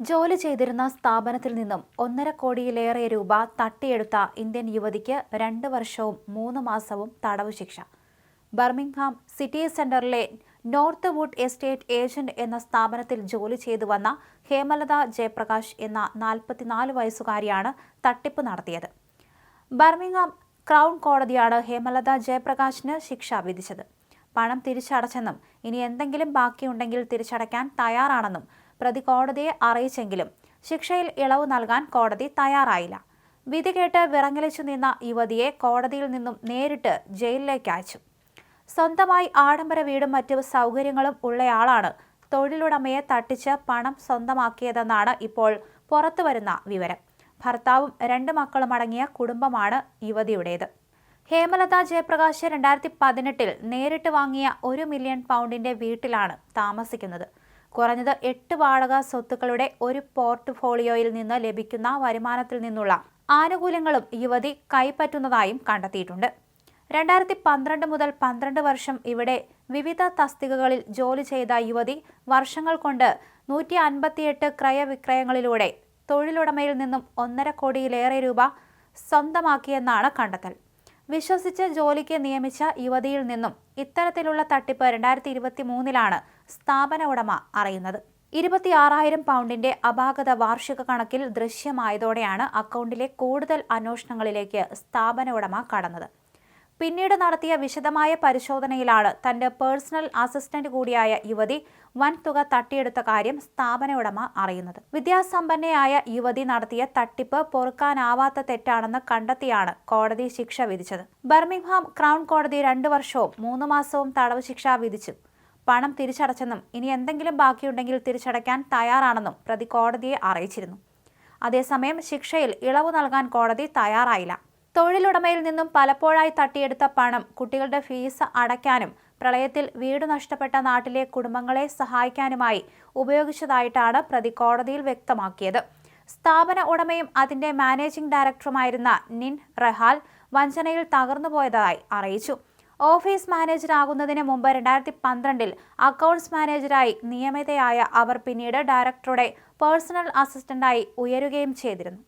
ജോലി ചെയ്തിരുന്ന സ്ഥാപനത്തിൽ നിന്നും ഒന്നര കോടിയിലേറെ രൂപ തട്ടിയെടുത്ത ഇന്ത്യൻ യുവതിക്ക് രണ്ട് വർഷവും മൂന്ന് മാസവും തടവ് ശിക്ഷ. ബർമിംഗ്ഹാം സിറ്റി സെന്ററിലെ നോർത്ത് വുഡ് എസ്റ്റേറ്റ് ഏജന്റ് എന്ന സ്ഥാപനത്തിൽ ജോലി ചെയ്തു വന്ന ഹേമലത ജയപ്രകാശ് എന്ന നാൽപ്പത്തിനാല് വയസ്സുകാരിയാണ് തട്ടിപ്പ് നടത്തിയത്. ബർമിംഗ്ഹാം ക്രൗൺ കോടതിയാണ് ഹേമലത ജയപ്രകാശിന് ശിക്ഷ വിധിച്ചത്. പണം തിരിച്ചടച്ചെന്നും ഇനി എന്തെങ്കിലും ബാക്കിയുണ്ടെങ്കിൽ തിരിച്ചടയ്ക്കാൻ തയ്യാറാണെന്നും പ്രതി കോടതിയെ അറിയിച്ചെങ്കിലും ശിക്ഷയിൽ ഇളവ് നൽകാൻ കോടതി തയ്യാറായില്ല. വിധി കേട്ട് വിറങ്ങലിച്ചു നിന്ന യുവതിയെ കോടതിയിൽ നിന്നും നേരിട്ട് ജയിലിലേക്ക് അയച്ചു. സ്വന്തമായി ആഡംബര വീടും മറ്റു സൗകര്യങ്ങളും ഉള്ളയാളാണ് തൊഴിലുടമയെ തട്ടിച്ച് പണം സ്വന്തമാക്കിയതെന്നാണ് ഇപ്പോൾ പുറത്തുവരുന്ന വിവരം. ഭർത്താവും രണ്ട് മക്കളും അടങ്ങിയ കുടുംബമാണ് യുവതിയുടേത്. ഹേമലത ജയപ്രകാശ് രണ്ടായിരത്തി പതിനെട്ടിൽ നേരിട്ട് വാങ്ങിയ ഒരു മില്യൺ പൗണ്ടിന്റെ വീട്ടിലാണ് താമസിക്കുന്നത്. കുറഞ്ഞത് എട്ട് വാടക സ്വത്തുക്കളുടെ ഒരു പോർട്ട്ഫോളിയോയിൽ നിന്ന് ലഭിക്കുന്ന വരുമാനത്തിൽ നിന്നുള്ള ആനുകൂല്യങ്ങളും യുവതി കൈപ്പറ്റുന്നതായും കണ്ടെത്തിയിട്ടുണ്ട്. രണ്ടായിരത്തി പന്ത്രണ്ട് മുതൽ പന്ത്രണ്ട് വർഷം ഇവിടെ വിവിധ തസ്തികകളിൽ ജോലി ചെയ്ത യുവതി വർഷങ്ങൾ കൊണ്ട് നൂറ്റി അൻപത്തിയെട്ട് ക്രയവിക്രയങ്ങളിലൂടെ തൊഴിലുടമയിൽ നിന്നും ഒന്നര കോടിയിലേറെ രൂപ സ്വന്തമാക്കിയെന്നാണ് കണ്ടെത്തൽ. വിശ്വസിച്ച് ജോലിക്ക് നിയമിച്ച യുവതിയിൽ നിന്നും ഇത്തരത്തിലുള്ള തട്ടിപ്പ് രണ്ടായിരത്തി ഇരുപത്തി മൂന്നിലാണ് സ്ഥാപന ഉടമ അറിയുന്നത്. ഇരുപത്തിയാറായിരം പൗണ്ടിന്റെ അപാകത വാർഷിക കണക്കിൽ ദൃശ്യമായതോടെയാണ് അക്കൗണ്ടിലെ കൂടുതൽ അന്വേഷണങ്ങളിലേക്ക് സ്ഥാപന ഉടമ കടന്നത്. പിന്നീട് നടത്തിയ വിശദമായ പരിശോധനയിലാണ് തന്റെ പേഴ്സണൽ അസിസ്റ്റന്റ് കൂടിയായ യുവതി വൻതുക തട്ടിയെടുത്ത കാര്യം സ്ഥാപന ഉടമ അറിയുന്നത്. വിദ്യാസമ്പന്നയായ യുവതി നടത്തിയ തട്ടിപ്പ് പൊറുക്കാനാവാത്ത തെറ്റാണെന്ന് കണ്ടെത്തിയാണ് കോടതി ശിക്ഷ വിധിച്ചത്. ബർമിംഗ്ഹാം ക്രൗൺ കോടതി രണ്ടു വർഷവും മൂന്ന് മാസവും തടവ് ശിക്ഷ വിധിച്ചു. പണം തിരിച്ചടച്ചെന്നും ഇനി എന്തെങ്കിലും ബാക്കിയുണ്ടെങ്കിൽ തിരിച്ചടയ്ക്കാൻ തയ്യാറാണെന്നും പ്രതി കോടതിയെ അറിയിച്ചിരുന്നു. അതേസമയം ശിക്ഷയിൽ ഇളവ് നൽകാൻ കോടതി തയ്യാറായില്ല. തൊഴിലുടമയിൽ നിന്നും പലപ്പോഴായി തട്ടിയെടുത്ത പണം കുട്ടികളുടെ ഫീസ് അടയ്ക്കാനും പ്രളയത്തിൽ വീട് നഷ്ടപ്പെട്ട നാട്ടിലെ കുടുംബങ്ങളെ സഹായിക്കാനുമായി ഉപയോഗിച്ചതായിട്ടാണ് പ്രതി കോടതിയിൽ വ്യക്തമാക്കിയത്. സ്ഥാപന ഉടമയും അതിന്റെ മാനേജിംഗ് ഡയറക്ടറുമായിരുന്ന നിൻ റഹാൽ വഞ്ചനയിൽ തകർന്നുപോയതായി അറിയിച്ചു. ഓഫീസ് മാനേജറാകുന്നതിന് മുമ്പ് രണ്ടായിരത്തി പന്ത്രണ്ടിൽ അക്കൗണ്ട്സ് മാനേജരായി നിയമിതയായ അവർ പിന്നീട് ഡയറക്ടറുടെ പേഴ്സണൽ അസിസ്റ്റന്റായി ഉയരുകയും ചെയ്തിരുന്നു.